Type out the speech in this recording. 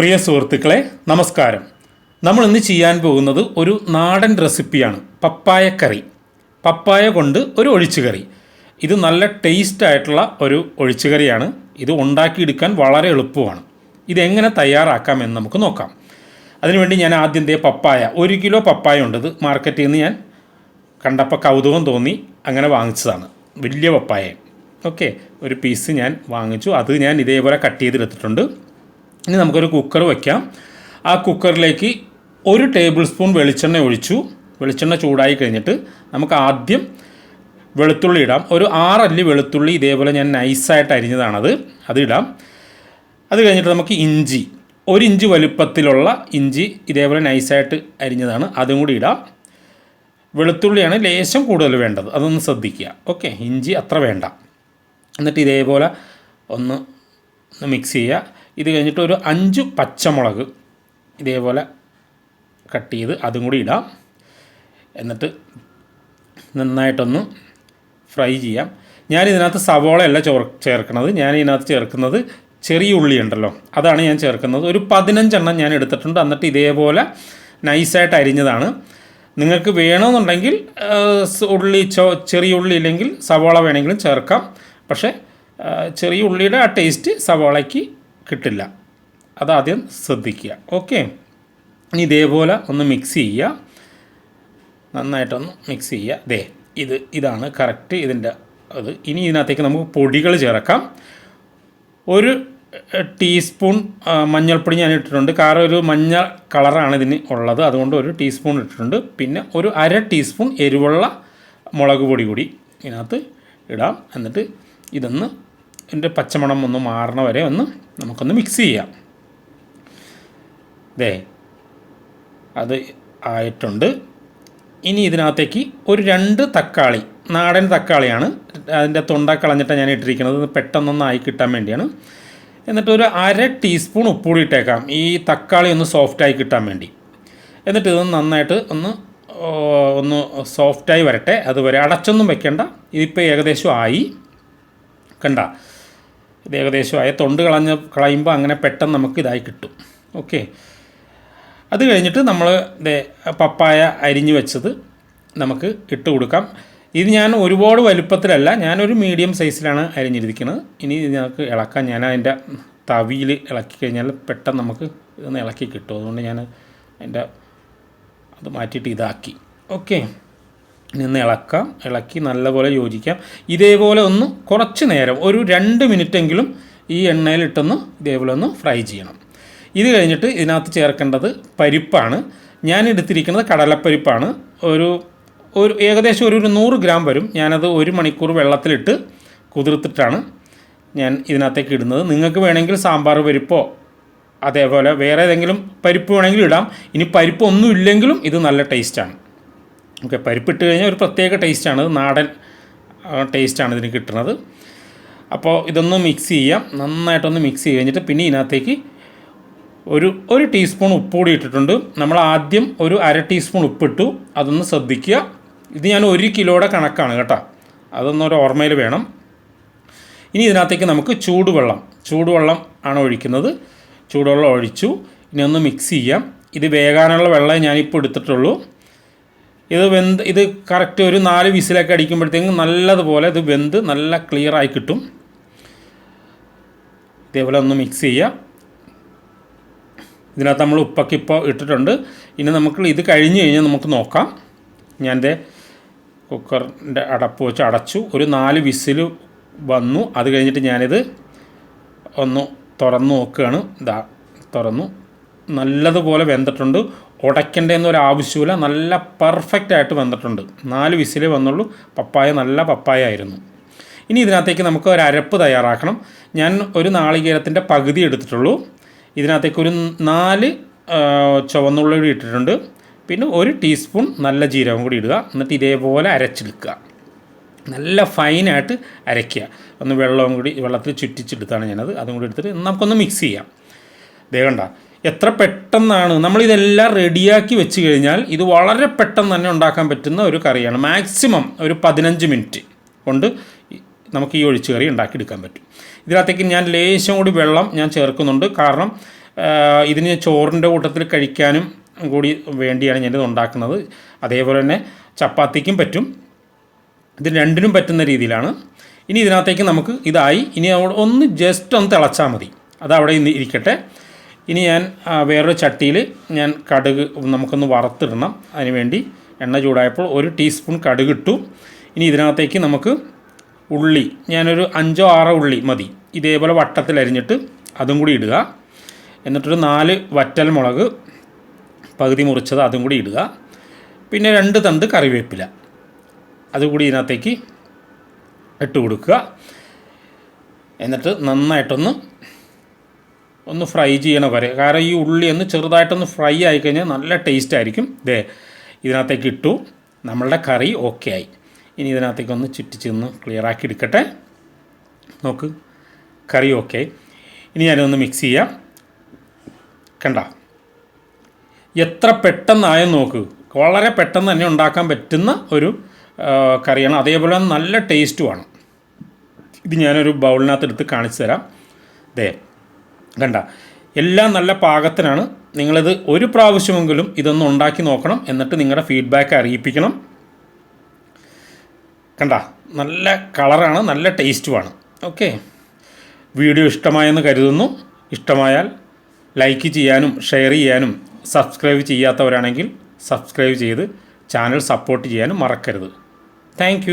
പ്രിയ സുഹൃത്തുക്കളെ നമസ്കാരം. നമ്മൾ ഇന്ന് ചെയ്യാൻ പോകുന്നത് ഒരു നാടൻ റെസിപ്പിയാണ് പപ്പായ കറി. പപ്പായ കൊണ്ട് ഒരു ഒഴിച്ചുകറി ഇത് നല്ല ടേസ്റ്റ് ആയിട്ടുള്ള ഒരു ഒഴിച്ചുകറിയാണ് ഇത് ഉണ്ടാക്കിയെടുക്കാൻ വളരെ എളുപ്പമാണ്. ഇതെങ്ങനെ തയ്യാറാക്കാമെന്ന് നമുക്ക് നോക്കാം. അതിനുവേണ്ടി ഞാൻ ആദ്യം ദേ പപ്പായ ഒരു കിലോ പപ്പായ ഉണ്ട് ഇത് മാർക്കറ്റിൽ നിന്ന് ഞാൻ കണ്ടപ്പോൾ കൗതുകം തോന്നി അങ്ങനെ വാങ്ങിച്ചതാണ്. വലിയ പപ്പായ. ഓക്കെ ഒരു പീസ് ഞാൻ വാങ്ങിച്ചു. അത് ഞാൻ ഇതേപോലെ കട്ട് ചെയ്തെടുത്തിട്ടുണ്ട്. ഇനി നമുക്കൊരു കുക്കർ വയ്ക്കാം ആ കുക്കറിലേക്ക് ഒരു ടേബിൾ സ്പൂൺ വെളിച്ചെണ്ണ ഒഴിച്ചു. വെളിച്ചെണ്ണ ചൂടായി കഴിഞ്ഞിട്ട് നമുക്ക് ആദ്യം വെളുത്തുള്ളി ഇടാം. ഒരു ആറല്ലി വെളുത്തുള്ളി ഇതേപോലെ ഞാൻ നൈസായിട്ട് അരിഞ്ഞതാണത്. അത് ഇടാം. അത് കഴിഞ്ഞിട്ട് നമുക്ക് ഇഞ്ചി ഒരു ഇഞ്ച് വലുപ്പത്തിലുള്ള ഇഞ്ചി ഇതേപോലെ നൈസായിട്ട് അരിഞ്ഞതാണ്. അതും കൂടി ഇടാം. വെളുത്തുള്ളിയാണ് ലേശം കൂടുതൽ വേണ്ടത്. അതൊന്ന് ശ്രദ്ധിക്കുക. ഓക്കെ ഇഞ്ചി അത്ര വേണ്ട. എന്നിട്ട് ഇതേപോലെ ഒന്ന് ഒന്ന് മിക്സ് ചെയ്യുക. ഇത് കഴിഞ്ഞിട്ട് ഒരു അഞ്ച് പച്ചമുളക് ഇതേപോലെ കട്ട് ചെയ്ത് അതും കൂടി ഇടാം. എന്നിട്ട് നന്നായിട്ടൊന്ന് ഫ്രൈ ചെയ്യാം. ഞാൻ ഇതിനകത്ത് സവോളയല്ല ചോർ ചേർക്കുന്നത് ഞാൻ ഇതിനകത്ത് ചേർക്കുന്നത് ചെറിയ ഉള്ളി ഉണ്ടല്ലോ. അതാണ് ഞാൻ ചേർക്കുന്നത്. ഒരു പതിനഞ്ചെണ്ണം ഞാൻ എടുത്തിട്ടുണ്ട്. എന്നിട്ട് ഇതേപോലെ നൈസായിട്ട് അരിഞ്ഞതാണ്. നിങ്ങൾക്ക് വേണമെന്നുണ്ടെങ്കിൽ ഉള്ളി ചോ ചെറിയ ഉള്ളി ഇല്ലെങ്കിൽ സവോള വേണമെങ്കിലും ചേർക്കാം. പക്ഷേ ചെറിയ ഉള്ളിയുടെ ആ ടേസ്റ്റ് സവോളയ്ക്ക് കിട്ടില്ല. അതാദ്യം ശ്രദ്ധിക്കുക. ഓക്കെ ഇനി ഇതേപോലെ ഒന്ന് മിക്സ് ചെയ്യുക. നന്നായിട്ടൊന്ന് മിക്സ് ചെയ്യുക. ദേ ഇത് ഇതാണ് കറക്റ്റ് ഇതിന്റെ അത് ഇനി ഇതിനകത്തേക്ക് നമുക്ക് പൊടികൾ ചേർക്കാം. ഒരു ടീസ്പൂൺ മഞ്ഞൾപ്പൊടി ഞാൻ ഇട്ടിട്ടുണ്ട്. കാരണം ഒരു മഞ്ഞ കളറാണ് ഇതിന് ഉള്ളത്. അതുകൊണ്ട് ഒരു ടീസ്പൂൺ ഇട്ടിട്ടുണ്ട്. പിന്നെ ഒരു അര ടീസ്പൂൺ എരിവുള്ള മുളക് പൊടി കൂടി ഇതിനകത്ത് ഇടാം. എന്നിട്ട് ഇതൊന്ന് ഇതിന്റെ പച്ചമണം ഒന്ന് മാറണ വരെ ഒന്ന് നമുക്കൊന്ന് മിക്സ് ചെയ്യാം. ദേ അത് ആയിട്ടുണ്ട്. ഇനി ഇതിനകത്തേക്ക് ഒരു രണ്ട് തക്കാളി നാടൻ തക്കാളിയാണ്. അതിന്റെ തൊണ്ട കളഞ്ഞിട്ടാണ് ഞാൻ ഇട്ടിരിക്കുന്നത്. പെട്ടെന്നൊന്നായി കിട്ടാൻ വേണ്ടിയാണ്. എന്നിട്ട് ഒരു അര ടീസ്പൂൺ ഉപ്പുകൂടി ഇട്ടേക്കാം. ഈ തക്കാളി ഒന്ന് സോഫ്റ്റായി കിട്ടാൻ വേണ്ടി. എന്നിട്ട് ഇതൊന്ന് നന്നായിട്ട് ഒന്ന് ഒന്ന് സോഫ്റ്റായി വരട്ടെ. അതുവരെ അടച്ചൊന്നും വെക്കേണ്ട. ഇതിപ്പോൾ ഏകദേശം ആയി. കണ്ട? ഇത് ഏകദേശം ആയ. തൊണ്ട് കളഞ്ഞ് കളയുമ്പോൾ അങ്ങനെ പെട്ടെന്ന് നമുക്ക് ഇതായി കിട്ടും. ഓക്കെ. അത് കഴിഞ്ഞിട്ട് നമ്മൾ പപ്പായ അരിഞ്ഞു വെച്ചത് നമുക്ക് ഇട്ട് കൊടുക്കാം. ഇത് ഞാൻ ഒരുപാട് വലുപ്പത്തിലല്ല ഞാനൊരു മീഡിയം സൈസിലാണ് അരിഞ്ഞിരിക്കുന്നത്. ഇനി ഞങ്ങൾക്ക് ഇളക്കാം. ഞാൻ അതിന്റെ തവിയിൽ ഇളക്കി കഴിഞ്ഞാൽ പെട്ടെന്ന് നമുക്ക് ഇതൊന്ന് ഇളക്കി കിട്ടും. അതുകൊണ്ട് ഞാൻ അതിന്റെ അത് മാറ്റിയിട്ട് ഇതാക്കി. ഓക്കെ. നിന്ന് ഇളക്കാം. ഇളക്കി നല്ലപോലെ യോജിക്കാം. ഇതേപോലെ ഒന്ന് കുറച്ച് നേരം ഒരു രണ്ട് മിനിറ്റെങ്കിലും ഈ എണ്ണയിലിട്ടൊന്ന് ഇതേപോലെ ഒന്ന് ഫ്രൈ ചെയ്യണം. ഇത് കഴിഞ്ഞിട്ട് ഇതിനകത്ത് ചേർക്കേണ്ടത് പരിപ്പാണ്. ഞാൻ എടുത്തിരിക്കുന്നത് കടലപ്പരിപ്പാണ്. ഒരു ഒരു ഏകദേശം ഒരു നൂറ് ഗ്രാം വരും. ഞാനത് ഒരു മണിക്കൂർ വെള്ളത്തിലിട്ട് കുതിർത്തിട്ടാണ് ഞാൻ ഇതിനകത്തേക്ക് ഇടുന്നത്. നിങ്ങൾക്ക് വേണമെങ്കിൽ സാമ്പാർ പരിപ്പോ അതേപോലെ വേറെ ഏതെങ്കിലും പരിപ്പ് വേണമെങ്കിലും ഇടാം. ഇനി പരിപ്പ് ഒന്നും ഇല്ലെങ്കിലും ഇത് നല്ല ടേസ്റ്റാണ് ഓക്കെ പരിപ്പിട്ട് കഴിഞ്ഞാൽ ഒരു പ്രത്യേക ടേസ്റ്റാണ് നാടൻ ടേസ്റ്റാണ് ഇതിന് കിട്ടുന്നത്. അപ്പോൾ ഇതൊന്ന് മിക്സ് ചെയ്യാം. നന്നായിട്ടൊന്ന് മിക്സ് ചെയ്ത് കഴിഞ്ഞിട്ട് പിന്നെ ഇതിനകത്തേക്ക് ഒരു ഒരു ടീസ്പൂൺ ഉപ്പ് കൂടി ഇട്ടിട്ടുണ്ട്. നമ്മൾ ആദ്യം ഒരു അര ടീസ്പൂൺ ഉപ്പിട്ടു. അതൊന്ന് ശ്രദ്ധിക്കുക. ഇത് ഞാൻ ഒരു കിലോയുടെ കണക്കാണ് കേട്ടോ. അതൊന്നൊരു ഓർമ്മയിൽ വേണം. ഇനി ഇതിനകത്തേക്ക് നമുക്ക് ചൂടുവെള്ളം ചൂടുവെള്ളം ആണ് ഒഴിക്കുന്നത്. ചൂടുവെള്ളം ഒഴിച്ചു. ഇനി ഒന്ന് മിക്സ് ചെയ്യാം. ഇത് വേകാനുള്ള വെള്ളം ഞാനിപ്പോൾ എടുത്തിട്ടുള്ളൂ. ഇത് വെന്ത് ഇത് കറക്റ്റ് ഒരു നാല് വിസിലൊക്കെ അടിക്കുമ്പോഴത്തേക്കും നല്ലതുപോലെ ഇത് വെന്ത് നല്ല ക്ലിയറായി കിട്ടും. ഇതേപോലെ ഒന്ന് മിക്സ് ചെയ്യുക ഇതിനകത്ത് നമ്മൾ ഉപ്പൊക്കെ ഇപ്പോൾ ഇട്ടിട്ടുണ്ട്. ഇനി നമുക്ക് ഇത് കഴിഞ്ഞ് കഴിഞ്ഞാൽ നമുക്ക് നോക്കാം. ഞാൻ ദേ കുക്കറിന്റെ അടപ്പ് വെച്ച് അടച്ചു. ഒരു നാല് വിസിൽ വന്നു. അത് കഴിഞ്ഞിട്ട് ഞാനിത് ഒന്ന് തുറന്നു നോക്കുകയാണ്. ഇതാ തുറന്നു. നല്ലതുപോലെ വെന്തിട്ടുണ്ട്. ഉടയ്ക്കേണ്ടതെന്ന് ഒരു ആവശ്യമില്ല നല്ല പെർഫെക്റ്റ് ആയിട്ട് വന്നിട്ടുണ്ട്. നാല് വിസിലേ വന്നുള്ളൂ. പപ്പായ നല്ല പപ്പായ ആയിരുന്നു. ഇനി ഇതിനകത്തേക്ക് നമുക്ക് ഒരു അരപ്പ് തയ്യാറാക്കണം. ഞാൻ ഒരു നാളികേരത്തിന്റെ പകുതി എടുത്തിട്ടുള്ളൂ. ഇതിനകത്തേക്ക് ഒരു നാല് ചുവന്നുള്ളി കൂടി ഇട്ടിട്ടുണ്ട്. പിന്നെ ഒരു ടീസ്പൂൺ നല്ല ജീരകം കൂടി ഇടുക. എന്നിട്ട് ഇതേപോലെ അരച്ചെടുക്കുക. നല്ല ഫൈനായിട്ട് അരയ്ക്കുക. ഒന്ന് വെള്ളവും കൂടി വെള്ളത്തിൽ ചുറ്റിച്ചെടുത്താണ് ഞാനത്. അതും കൂടി എടുത്തിട്ട് നമുക്കൊന്ന് മിക്സ് ചെയ്യാം. ദേ കണ്ട എത്ര പെട്ടെന്നാണ് നമ്മളിതെല്ലാം റെഡിയാക്കി വെച്ച് കഴിഞ്ഞാൽ ഇത് വളരെ പെട്ടെന്ന് തന്നെ ഉണ്ടാക്കാൻ പറ്റുന്ന ഒരു കറിയാണ്. മാക്സിമം ഒരു പതിനഞ്ച് മിനിറ്റ് കൊണ്ട് നമുക്ക് ഈ ഒഴിച്ചു കറി ഉണ്ടാക്കിയെടുക്കാൻ പറ്റും. ഇതിനകത്തേക്ക് ഞാൻ ലേശം കൂടി വെള്ളം ഞാൻ ചേർക്കുന്നുണ്ട്. കാരണം ഇതിന് ചോറിന്റെ കൂട്ടത്തിൽ കഴിക്കാനും കൂടി വേണ്ടിയാണ് ഞാനിത് ഉണ്ടാക്കുന്നത്. അതേപോലെ തന്നെ ചപ്പാത്തിക്കും പറ്റും. ഇത് രണ്ടിനും പറ്റുന്ന രീതിയിലാണ്. ഇനി ഇതിനകത്തേക്ക് നമുക്ക് ഇതായി. ഇനി ഒന്ന് ജസ്റ്റ് ഒന്ന് തിളച്ചാൽ മതി. അതവിടെ ഇരിക്കട്ടെ. ഇനി ഞാൻ വേറൊരു ചട്ടിയിൽ ഞാൻ കടുക് നമുക്കൊന്ന് വറുത്തിടണം. അതിനുവേണ്ടി എണ്ണ ചൂടായപ്പോൾ ഒരു ടീസ്പൂൺ കടുക് ഇട്ടു. ഇനി ഇതിനകത്തേക്ക് നമുക്ക് ഉള്ളി ഞാനൊരു അഞ്ചോ ആറോ ഉള്ളി മതി. ഇതേപോലെ വട്ടത്തിൽ അരിഞ്ഞിട്ട് അതും കൂടി ഇടുക. എന്നിട്ടൊരു നാല് വറ്റൽ മുളക് പകുതി മുറിച്ചത് അതും കൂടി ഇടുക. പിന്നെ രണ്ട് തണ്ട് കറിവേപ്പില അതുകൂടി ഇതിനകത്തേക്ക് ഇട്ട് കൊടുക്കുക. എന്നിട്ട് നന്നായിട്ടൊന്ന് ഒന്ന് ഫ്രൈ ചെയ്യണ വരെ. കാരണം ഈ ഉള്ളി ഒന്ന് ചെറുതായിട്ടൊന്ന് ഫ്രൈ ആയിക്കഴിഞ്ഞാൽ നല്ല ടേസ്റ്റ് ആയിരിക്കും. ദേ ഇതിനകത്തേക്ക് ഇട്ടു. നമ്മളുടെ കറി ഓക്കെ ആയി. ഇനി ഇതിനകത്തേക്ക് ഒന്ന് ചുറ്റിച്ചൊന്ന് ക്ലിയർ ആക്കി എടുക്കട്ടെ. നോക്ക് കറി ഓക്കെ ഇനി ഞാനൊന്ന് മിക്സ് ചെയ്യാം. കണ്ട? എത്ര പെട്ടെന്നായെന്ന് നോക്ക്. വളരെ പെട്ടെന്ന് തന്നെ ഉണ്ടാക്കാൻ പറ്റുന്ന ഒരു കറിയാണ്. അതേപോലെ നല്ല ടേസ്റ്റുമാണ് ഇത് ഞാനൊരു ബൗളിനകത്ത് എടുത്ത് കാണിച്ചു തരാം. ദേ കണ്ട. എല്ലാം നല്ല പാകത്തിനാണ്. നിങ്ങളിത് ഒരു പ്രാവശ്യമെങ്കിലും ഇതൊന്ന് ഉണ്ടാക്കി നോക്കണം എന്നിട്ട് നിങ്ങളുടെ ഫീഡ്ബാക്ക് അറിയിപ്പിക്കണം. കണ്ട നല്ല കളറാണ് നല്ല ടേസ്റ്റുമാണ് ഓക്കെ വീഡിയോ ഇഷ്ടമായെന്ന് കരുതുന്നു. ഇഷ്ടമായാൽ ലൈക്ക് ചെയ്യാനും ഷെയർ ചെയ്യാനും സബ്സ്ക്രൈബ് ചെയ്യാത്തവരാണെങ്കിൽ സബ്സ്ക്രൈബ് ചെയ്ത് ചാനൽ സപ്പോർട്ട് ചെയ്യാനും മറക്കരുത്. താങ്ക്